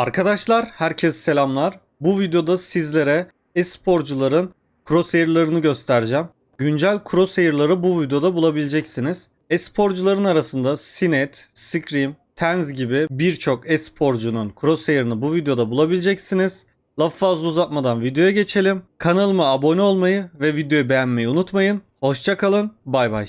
Arkadaşlar herkese selamlar. Bu videoda sizlere e-sporcuların crosshair'larını göstereceğim. Güncel crosshair'ları bu videoda bulabileceksiniz. E-sporcuların arasında Sinet, Scream, Tenz gibi birçok e-sporcunun crosshair'ını bu videoda bulabileceksiniz. Lafı fazla uzatmadan videoya geçelim. Kanalıma abone olmayı ve videoyu beğenmeyi unutmayın. Hoşçakalın, bay bay.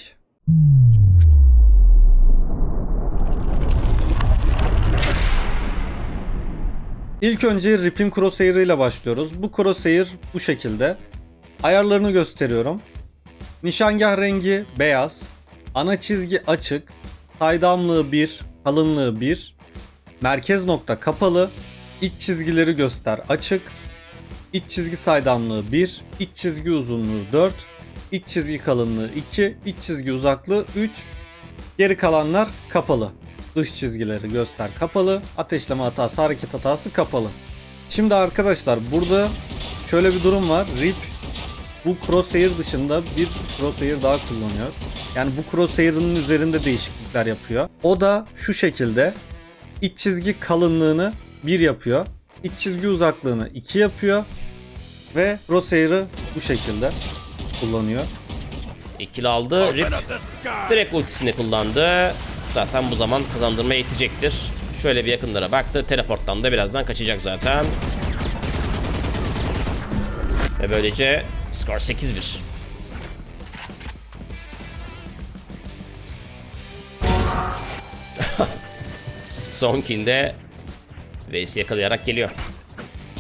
İlk önce Rip'in Crosshair ile başlıyoruz. Bu Crosshair bu şekilde. Ayarlarını gösteriyorum. Nişangah rengi beyaz. Ana çizgi açık. Saydamlığı 1, kalınlığı 1. Merkez nokta kapalı. İç çizgileri göster açık. İç çizgi saydamlığı 1, iç çizgi uzunluğu 4, iç çizgi kalınlığı 2, iç çizgi uzaklığı 3. Geri kalanlar kapalı. Dış çizgileri göster kapalı. Ateşleme hatası, hareket hatası kapalı. Şimdi arkadaşlar burada şöyle bir durum var. RIP bu crosshair dışında bir crosshair daha kullanıyor. Yani bu crosshair'ın üzerinde değişiklikler yapıyor. O da şu şekilde iç çizgi kalınlığını 1 yapıyor. İç çizgi uzaklığını 2 yapıyor. Ve crosshair'ı bu şekilde kullanıyor. İkili aldı. Rip direkt ultisini kullandı. Zaten bu zaman kazandırmaya yetecektir. Şöyle bir yakınlara baktı. Teleporttan da birazdan kaçacak zaten. Ve böylece skor 8-1. Son kill'de Veys'i yakalayarak geliyor.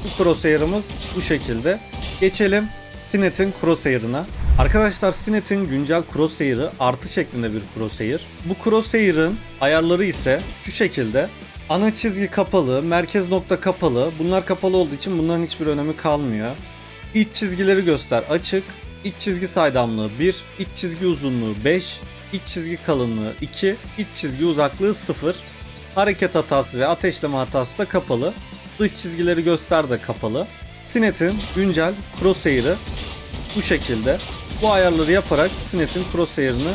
Bu crosshair'ımız bu şekilde. Geçelim Sinet'in crosshair'ına. Arkadaşlar Sinet'in güncel crosshair'ı artı şeklinde bir crosshair. Bu crosshair'ın ayarları ise şu şekilde. Ana çizgi kapalı, merkez nokta kapalı. Bunlar kapalı olduğu için bunların hiçbir önemi kalmıyor. İç çizgileri göster açık. İç çizgi saydamlığı 1, iç çizgi uzunluğu 5, iç çizgi kalınlığı 2, iç çizgi uzaklığı 0. Hareket hatası ve ateşleme hatası da kapalı. Dış çizgileri göster de kapalı. Sinet'in güncel crosshair'ı bu şekilde. Bu ayarları yaparak Sinet'in crosshair'ını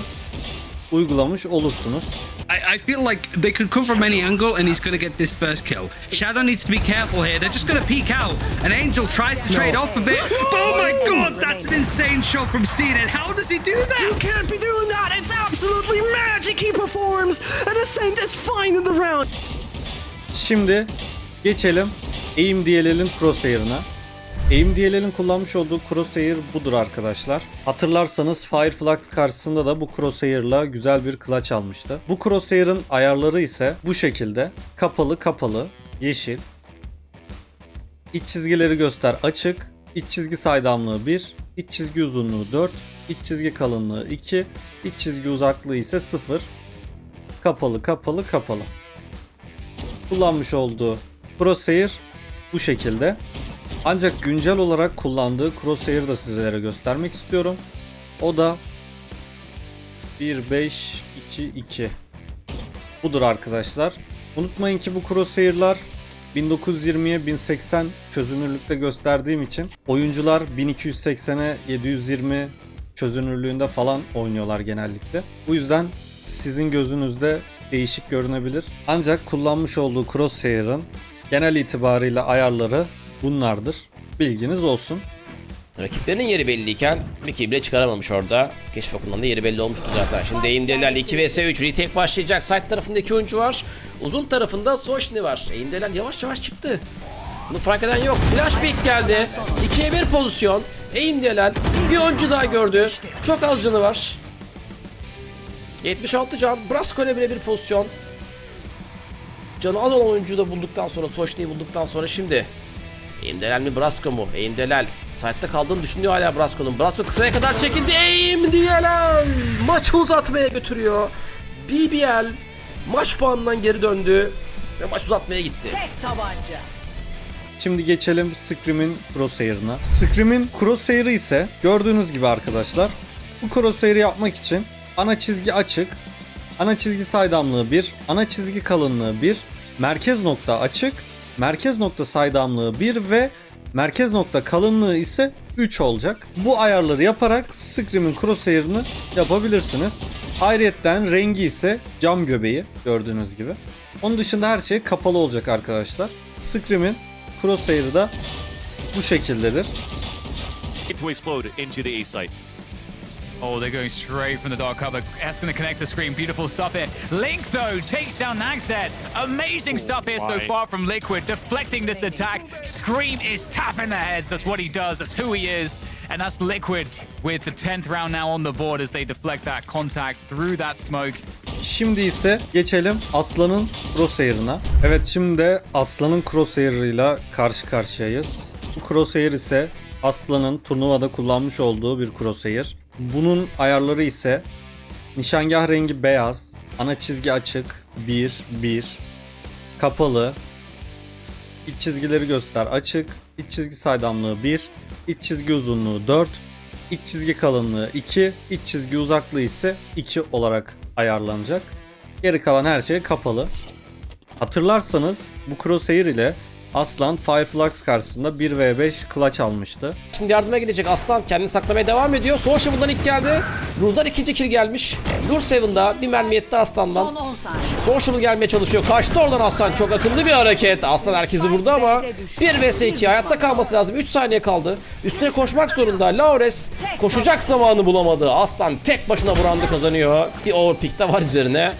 uygulamış olursunuz. I, I feel like they could come from any angle and he's going to get this first kill. Shadow needs to be careful here. They're just going to peek out. And Angel tries to trade off of it. But oh my god, that's an insane shot from Cena. How does he do You that? can't be doing that! It's absolutely magic he performs! And Ascent is fine in the round! Şimdi geçelim Aim DLL'in crosshair'ına. Aim DLL'in kullanmış olduğu crosshair budur arkadaşlar. Hatırlarsanız Fireflux karşısında da bu crosshair'la güzel bir clutch almıştı. Bu crosshair'ın ayarları ise bu şekilde. Kapalı kapalı, yeşil. İç çizgileri göster açık. İç çizgi saydamlığı 1, iç çizgi uzunluğu 4, iç çizgi kalınlığı 2, iç çizgi uzaklığı ise 0. Kapalı kapalı kapalı kullanmış olduğu crosshair bu şekilde. Ancak güncel olarak kullandığı crosshair'ı da sizlere göstermek istiyorum. O da 1.5.2.2 Budur arkadaşlar. Unutmayın ki bu crosshair'lar 1920'ye 1080 çözünürlükte gösterdiğim için oyuncular 1280'e 720 çözünürlüğünde falan oynuyorlar genellikle. Bu yüzden sizin gözünüzde değişik görünebilir. Ancak kullanmış olduğu crosshair'ın genel itibarıyla ayarları bunlardır. Bilginiz olsun. Rakiplerinin yeri belliyken kill bile çıkaramamış orada. Keşif okulundan da yeri belli olmuştu zaten. Şimdi Eğimdeler'le 2 vs 3 retake başlayacak. Side tarafında iki oyuncu var. Uzun tarafında Soşni var. Eğimdeler yavaş yavaş çıktı. Bunu fark eden yok. Flash pick geldi. 2'ye 1 pozisyon. Eğimdeler bir oyuncu daha gördü. Çok az canı var. 76 can. Brasco ile bile bir pozisyon. Canı az olan oyuncuyu da bulduktan sonra, Soşni'yi bulduktan sonra şimdi Eğimdelal mi Brasco mu? Eğimdelal. Site'de kaldığını düşünüyor hala Brasco'nun. Brasco kısaya kadar çekildi. Eğimdelal. Maçı uzatmaya götürüyor. BBL maç puanından geri döndü. Ve maç uzatmaya gitti. Tek tabanca. Şimdi geçelim Scream'in crosshair'ına. Scream'in crosshair'ı ise gördüğünüz gibi arkadaşlar bu crosshair'ı yapmak için ana çizgi açık, ana çizgi saydamlığı 1, ana çizgi kalınlığı 1, merkez nokta açık, merkez nokta saydamlığı 1 ve merkez nokta kalınlığı ise 3 olacak. Bu ayarları yaparak Scream'in crosshair'ını yapabilirsiniz. Ayrıyetten rengi ise cam göbeği gördüğünüz gibi. Onun dışında her şey kapalı olacak arkadaşlar. Scream'in crosshair'ı da bu şekildedir. Oh, they're going straight from the dark cover. That's going to connect the screen. Beautiful stuff here. Link, though, takes down Nagset. Amazing stuff here so my. far from Liquid, deflecting this attack. Scream is tapping the heads. That's what he does. That's who he is. And that's Liquid with the 10th round now on the board as they deflect that contact through that smoke. Şimdi ise geçelim Aslan'ın crosshair'ına. Evet şimdi de Aslan'ın crosshair'ıyla karşı karşıyayız. Bu crosshair ise Aslan'ın turnuvada kullanmış olduğu bir crosshair. Bunun ayarları ise nişangah rengi beyaz, ana çizgi açık, 1, 1, kapalı, iç çizgileri göster açık, iç çizgi saydamlığı 1, iç çizgi uzunluğu 4, iç çizgi kalınlığı 2, iç çizgi uzaklığı ise 2 olarak ayarlanacak. Geri kalan her şey kapalı. Hatırlarsanız bu crosshair ile Aslan Fireflux karşısında 1v5 clutch almıştı. Şimdi yardıma gidecek Aslan kendini saklamaya devam ediyor. Sociable'dan ilk geldi. Luz'dan ikinci kill gelmiş. Lur Seven'da bir mermi yetti Aslan'dan. Son 10 saniye. Sociable gelmeye çalışıyor. Kaçtı oradan Aslan. Çok akıllı bir hareket. Aslan herkesi vurdu ama 1 vs 2 hayatta kalması lazım. 3 saniye kaldı. Üstüne koşmak zorunda. Laures koşacak zamanı bulamadı. Aslan tek başına vurandı kazanıyor. Bir overpick de var üzerine.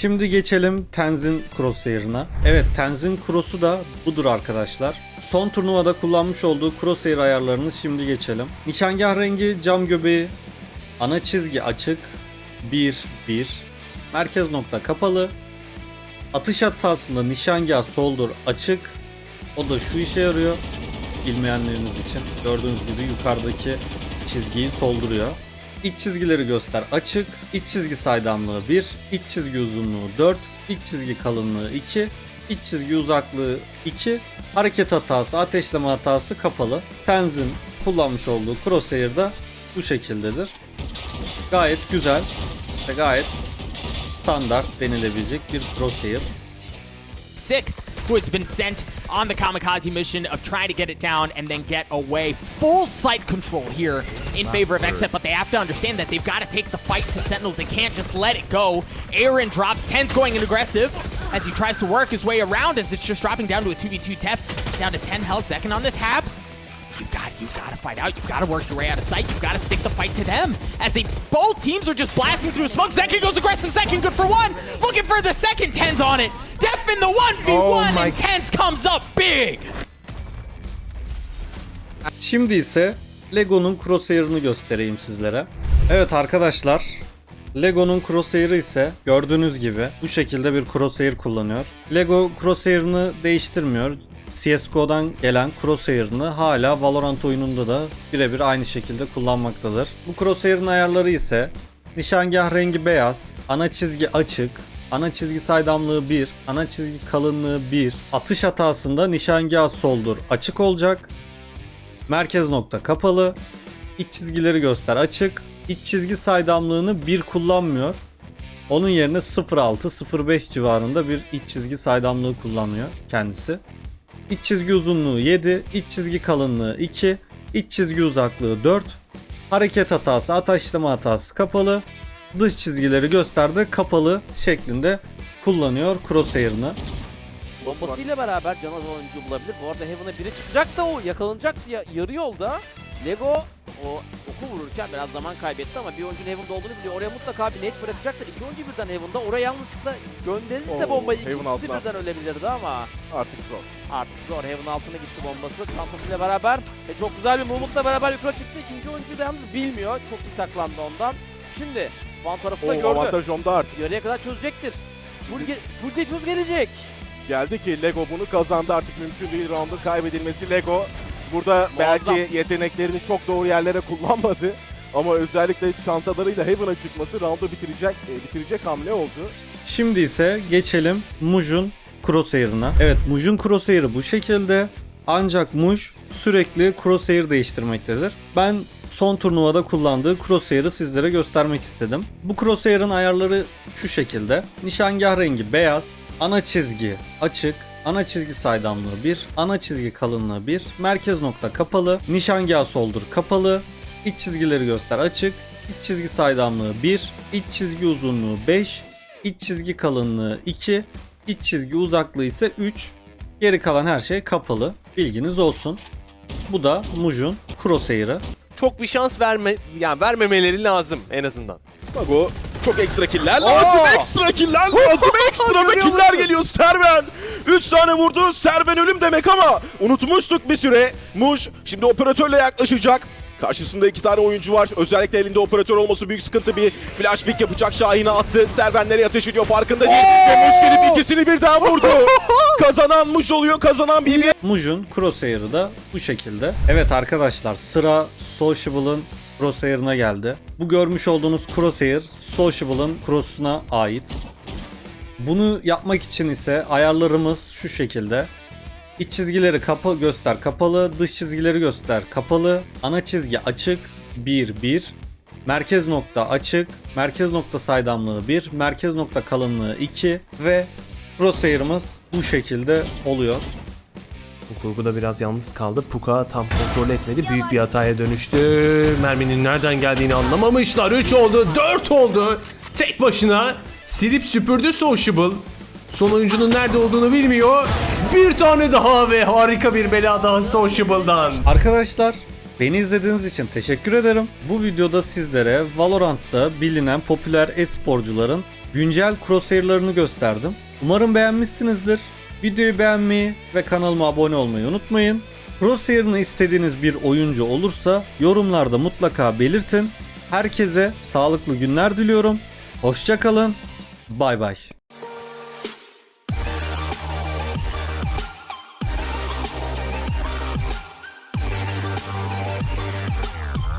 Şimdi geçelim Tenzin Crosshair'ına. Evet Tenzin Cross'u da budur arkadaşlar. Son turnuvada kullanmış olduğu Crosshair ayarlarını şimdi geçelim. Nişangah rengi cam göbeği, ana çizgi açık, 1 1. Merkez nokta kapalı. Atış hatasında nişangah soldur açık. O da şu işe yarıyor. Bilmeyenleriniz için gördüğünüz gibi yukarıdaki çizgiyi solduruyor. İç çizgileri göster açık. İç çizgi saydamlığı 1, iç çizgi uzunluğu 4, iç çizgi kalınlığı 2, iç çizgi uzaklığı 2, hareket hatası, ateşleme hatası kapalı. Tenzin kullanmış olduğu crosshair da bu şekildedir. Gayet güzel ve gayet standart denilebilecek bir crosshair. Sick, who has been sent on the kamikaze mission of trying to get it down and then get away. Full sight control here in favor of Exit, but they have to understand that they've got to take the fight to Sentinels. They can't just let it go. Aaron drops, 10's going in aggressive as he tries to work his way around as it's just dropping down to a 2v2 Tef, down to 10 health, second on the tab. You've got, you've got to fight out. You've got to work your way out of sight. You've got to stick the fight to them. As they both teams are just blasting through smoke. Zekin goes aggressive. Zekin good for one. Looking for the second. Tens on it. Def in the one v one, and Tens comes up big. Şimdi ise Lego'nun crosshair'ını göstereyim sizlere. Evet arkadaşlar, Lego'nun crosshair'ı ise gördüğünüz gibi bu şekilde bir crosshair kullanıyor. Lego crosshair'ını değiştirmiyor. CSGO'dan gelen crosshair'ını hala Valorant oyununda da birebir aynı şekilde kullanmaktadır. Bu crosshair'ın ayarları ise nişangah rengi beyaz, ana çizgi açık, ana çizgi saydamlığı 1, ana çizgi kalınlığı 1, atış hatasında nişangah soldur açık olacak, Merkez nokta kapalı. İç çizgileri göster açık. İç çizgi saydamlığını 1 kullanmıyor. Onun yerine 0.6-0.5 civarında bir iç çizgi saydamlığı kullanıyor kendisi. İç çizgi uzunluğu 7, iç çizgi kalınlığı 2, iç çizgi uzaklığı 4. Hareket hatası, ataşlama hatası kapalı. Dış çizgileri gösterdi kapalı şeklinde kullanıyor crosshair'ını. Bombasıyla beraber can alan oyuncu bulabilir. Bu arada Heaven'a biri çıkacak da o yakalanacak diye yarı yolda. Lego o oku vururken biraz zaman kaybetti ama bir oyuncunun Heaven'da olduğunu biliyor. Oraya mutlaka bir net bırakacaktır. İki oyuncu birden Heaven'da. Oraya yanlışlıkla gönderirse Oo, bombayı Heaven altına. birden ölebilirdi ama Artık zor. artık zor. Heaven altına gitti bombası. Çantasıyla beraber ve çok güzel bir movement'la beraber yukarı çıktı. İkinci oyuncu da yalnız bilmiyor. Çok iyi saklandı ondan. Şimdi spawn tarafı da gördü. avantaj onda artık. Yarıya kadar çözecektir. Full, ge- full defuse gelecek. Geldi ki Lego bunu kazandı artık mümkün değil round'un kaybedilmesi. Lego burada Muazzam. belki yeteneklerini çok doğru yerlere kullanmadı. Ama özellikle çantalarıyla Heaven'a çıkması round'u bitirecek e, bitirecek hamle oldu. Şimdi ise geçelim Muj'un crosshair'ına. Evet Muj'un crosshair'ı bu şekilde. Ancak Muj sürekli crosshair değiştirmektedir. Ben son turnuvada kullandığı crosshair'ı sizlere göstermek istedim. Bu crosshair'ın ayarları şu şekilde. Nişangah rengi beyaz, ana çizgi açık, ana çizgi saydamlığı 1, ana çizgi kalınlığı 1, merkez nokta kapalı, nişangah soldur kapalı, iç çizgileri göster açık, iç çizgi saydamlığı 1, iç çizgi uzunluğu 5, iç çizgi kalınlığı 2, iç çizgi uzaklığı ise 3. Geri kalan her şey kapalı. Bilginiz olsun. Bu da Muj'un Crosshair'ı. Çok bir şans verme yani vermemeleri lazım en azından. Mago çok ekstra killer lazım. Ekstra killer lazım. Ekstra da killer geliyor Serben. 3 tane vurdu. Serben ölüm demek ama unutmuştuk bir süre. Muş şimdi operatörle yaklaşacak. Karşısında iki tane oyuncu var. Özellikle elinde operatör olması büyük sıkıntı. Bir flash pick yapacak. Şahin'e attı. Serben nereye ateş ediyor farkında değil. Ve Muş gelip ikisini birden vurdu. Kazanan Muş oluyor. Kazanan BBL. Muj'un Crosshair'ı da bu şekilde. Evet arkadaşlar sıra Sociable'ın Crosshair'ına geldi. Bu görmüş olduğunuz Crosshair Sociable'ın Cross'una ait. Bunu yapmak için ise ayarlarımız şu şekilde. İç çizgileri kapa göster kapalı, dış çizgileri göster kapalı, ana çizgi açık 1 1, merkez nokta açık, merkez nokta saydamlığı 1, merkez nokta kalınlığı 2 ve Crosshair'ımız bu şekilde oluyor. Bu kurguda biraz yalnız kaldı. Puka tam kontrol etmedi. Büyük bir hataya dönüştü. Merminin nereden geldiğini anlamamışlar. 3 oldu, 4 oldu. Tek başına silip süpürdü Sociable. Son oyuncunun nerede olduğunu bilmiyor. Bir tane daha ve harika bir bela daha Sociable'dan. Arkadaşlar beni izlediğiniz için teşekkür ederim. Bu videoda sizlere Valorant'ta bilinen popüler e-sporcuların güncel crosshair'larını gösterdim. Umarım beğenmişsinizdir. Videoyu beğenmeyi ve kanalıma abone olmayı unutmayın. Crosshair'ını istediğiniz bir oyuncu olursa yorumlarda mutlaka belirtin. Herkese sağlıklı günler diliyorum. Hoşçakalın. Bay bay.